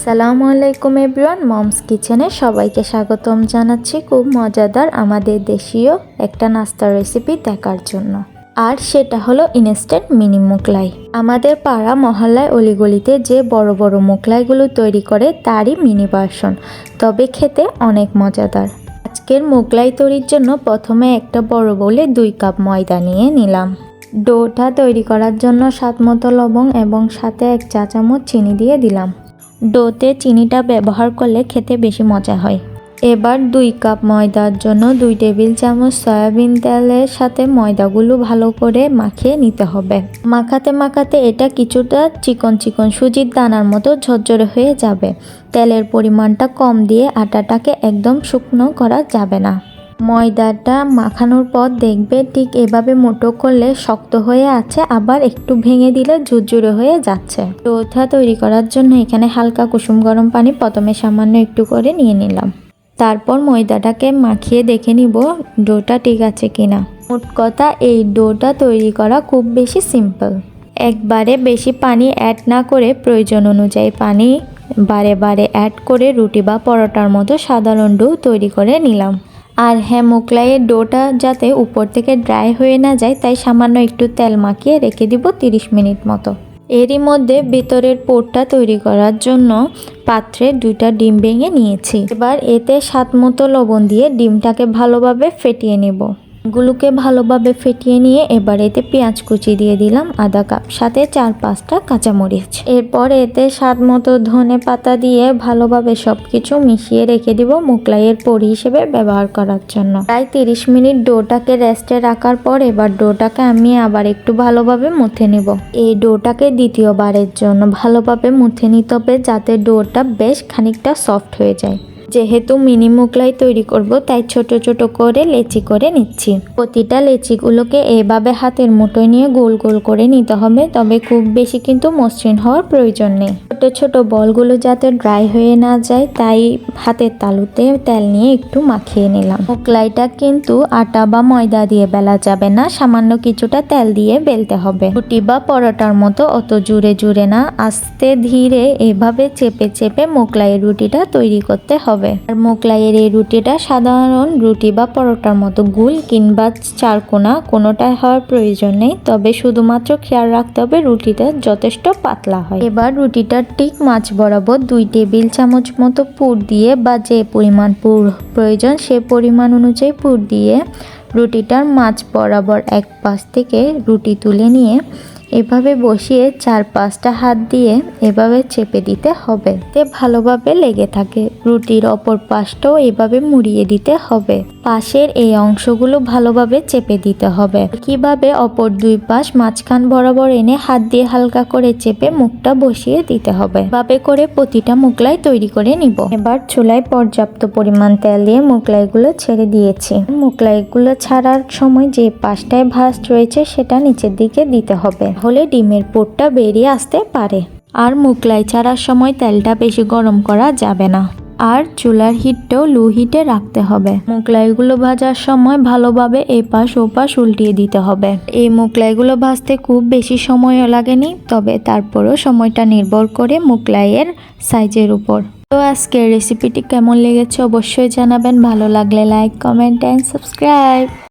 আসসালামু আলাইকুম everyone, moms কিচেনে সবাইকে স্বাগতম জানাচ্ছি। খুব মজাদার আমাদের দেশীয় একটা নাস্তার রেসিপি দেখার জন্য। আর সেটা হলো ইনস্ট্যান্ট মিনি মোগলাই। আমাদের পাড়া মহল্লায় অলিগলিতে যে বড় বড় মোগলাইগুলো তৈরি করে, তারই মিনি ভার্সন তবে খেতে অনেক মজাদার। আজকের মোগলাই তৈরির জন্য প্রথমে একটা বড় বলে দুই কাপ ময়দা নিয়ে নিলাম। ডোটা তৈরি করার জন্য স্বাদ মতো লবণ এবং সাথে এক চা চামচ চিনি দিয়ে দিলাম। ডোতে চিনিটা ব্যবহার করলে খেতে বেশি মজা হয়। এবার দুই কাপ ময়দার জন্য দুই টেবিল চামচ সয়াবিন তেলের সাথে ময়দাগুলো ভালো করে মাখিয়ে নিতে হবে। মাখাতে মাখাতে এটা কিছুটা চিকন চিকন সুজির দানার মতো ঝরঝরে হয়ে যাবে। তেলের পরিমাণটা কম দিয়ে আটাটাকে একদম শুকনো করা যাবে না। ময়দাটা মাখানোর পর দেখবে ঠিক এভাবে মোটো করলে শক্ত হয়ে আছে, আবার একটু ভেঙে দিলে ঝুরঝুরে হয়ে যাচ্ছে। ডোটা তৈরি করার জন্য এখানে হালকা কুসুম গরম পানি প্রথমে সামান্য একটু করে নিয়ে নিলাম। তারপর ময়দাটাকে মাখিয়ে দেখে নিব ডোটা ঠিক আছে কিনা। মোট কথা এই ডোটা তৈরি করা খুব বেশি সিম্পল। একবারে বেশি পানি অ্যাড না করে প্রয়োজন অনুযায়ী পানি বারে বারে অ্যাড করে রুটি বা পরোটার মতো সাধারণ ডো তৈরি করে নিলাম। আর হ্যাঁ মোগলাইয়ের ডোটা যাতে উপর থেকে ড্রাই হয়ে না যায়, তাই সামান্য একটু তেল মাখিয়ে রেখে দিব 30 মিনিট মতো। এরই মধ্যে ভেতরের পোরটা তৈরি করার জন্য পাত্রে দুইটা ডিম ভেঙে নিয়েছি। এবার এতে স্বাদ মতো লবণ দিয়ে ডিমটাকে ভালোভাবে ফেটিয়ে নেব। গুলোকে ভালোভাবে ফেটিয়ে নিয়ে এবার এতে পেঁয়াজ কুচি দিয়ে দিলাম, আধা কাপ, সাথে চার পাঁচটা কাঁচামরিচ। এরপর এতে স্বাদ মতো ধনে পাতা দিয়ে ভালোভাবে সব কিছু মিশিয়ে রেখে দিব মুগলাইয়ের পরি হিসেবে ব্যবহার করার জন্য। প্রায় তিরিশ মিনিট ডোটাকে রেস্টে রাখার পর এবার ডোটাকে আমি আবার একটু ভালোভাবে মুথে নিব। এই ডোটাকে দ্বিতীয়বারের জন্য ভালোভাবে মুথে নিতে হবে যাতে ডোটা বেশ খানিকটা সফট হয়ে যায়। যেহেতু মিনি মোগলাই তৈরি করব, তাই ছোট ছোট করে লেচি করে নিচ্ছি। প্রতিটা লেচিগুলোকে এভাবে হাতের মুঠোয় নিয়ে গোল গোল করে নিতে হবে, তবে খুব বেশি কিন্তু মসৃণ হওয়ার প্রয়োজন নেই। ছোট ছোট বলগুলো যাতে ড্রাই হয়ে না যায়, তাই হাতের তালুতে তেল নিয়ে একটু মাখিয়ে নিলাম। মোগলাইটা কিন্তু আটা বা ময়দা দিয়ে বেলা যাবে না, সামান্য কিছুটা তেল দিয়ে বেলতে হবে। রুটি বা পরোটার মতো অত জুড়ে জুড়ে না, আস্তে ধীরে এভাবে চেপে চেপে মোগলাইয়ের রুটিটা তৈরি করতে হবে। হবে। আর মোগলাইয়ের এই রুটিটা সাধারণ রুটি বা পরোটার মতো গুল কিংবা চারকোনা কোনোটাই হওয়ার প্রয়োজন নেই। তবে শুধুমাত্র খেয়াল রাখতে হবে রুটিটা যথেষ্ট পাতলা হয়। এবার রুটিটা ঠিক মাছ বরাবর দুই টেবিল চামচ মতো পুর দিয়ে বা যে পরিমাণ পুর প্রয়োজন সে পরিমাণ অনুযায়ী পুর দিয়ে রুটিটার মাছ বরাবর এক পাশ থেকে রুটি তুলে নিয়ে এভাবে বসিয়ে চার পাঁচটা হাত দিয়ে এভাবে চেপে দিতে হবে। তে ভালোভাবে লেগে থাকে। রুটির অপর পাশটাও এভাবে মুড়িয়ে দিতে হবে। পাশের এই অংশগুলো ভালোভাবে চেপে দিতে হবে। কীভাবে অপর দুই পাশ মাঝখান বরাবর এনে হাত দিয়ে হালকা করে চেপে মুখটা বসিয়ে দিতে হবে। ভাবে করে প্রতিটা মুগলাই তৈরি করে নিব। এবার চুলায় পর্যাপ্ত পরিমাণ তেল দিয়ে মুগলাইগুলো ছেড়ে দিয়েছি। মুগলাইগুলো ছাড়ার সময় যে পাশটায় ভাঁজ রয়েছে সেটা নিচের দিকে দিতে হবে। হলে ডিমের পোটটা বেরিয়ে আসতে পারে। আর মুগলাই ছাড়ার সময় তেলটা বেশি গরম করা যাবে না। আর চুলার হিটটাও লো হিটে রাখতে হবে। মুগলাইগুলো ভাজার সময় ভালোভাবে এপাশ ওপাশ উল্টিয়ে দিতে হবে। এই মুগলাইগুলো ভাজতে খুব বেশি সময়ও লাগেনি, তবে তারপরও সময়টা নির্ভর করে মুগলাইয়ের সাইজের উপর। তো আজকের রেসিপিটি কেমন লেগেছে অবশ্যই জানাবেন। ভালো লাগলে লাইক, কমেন্ট অ্যান্ড সাবস্ক্রাইব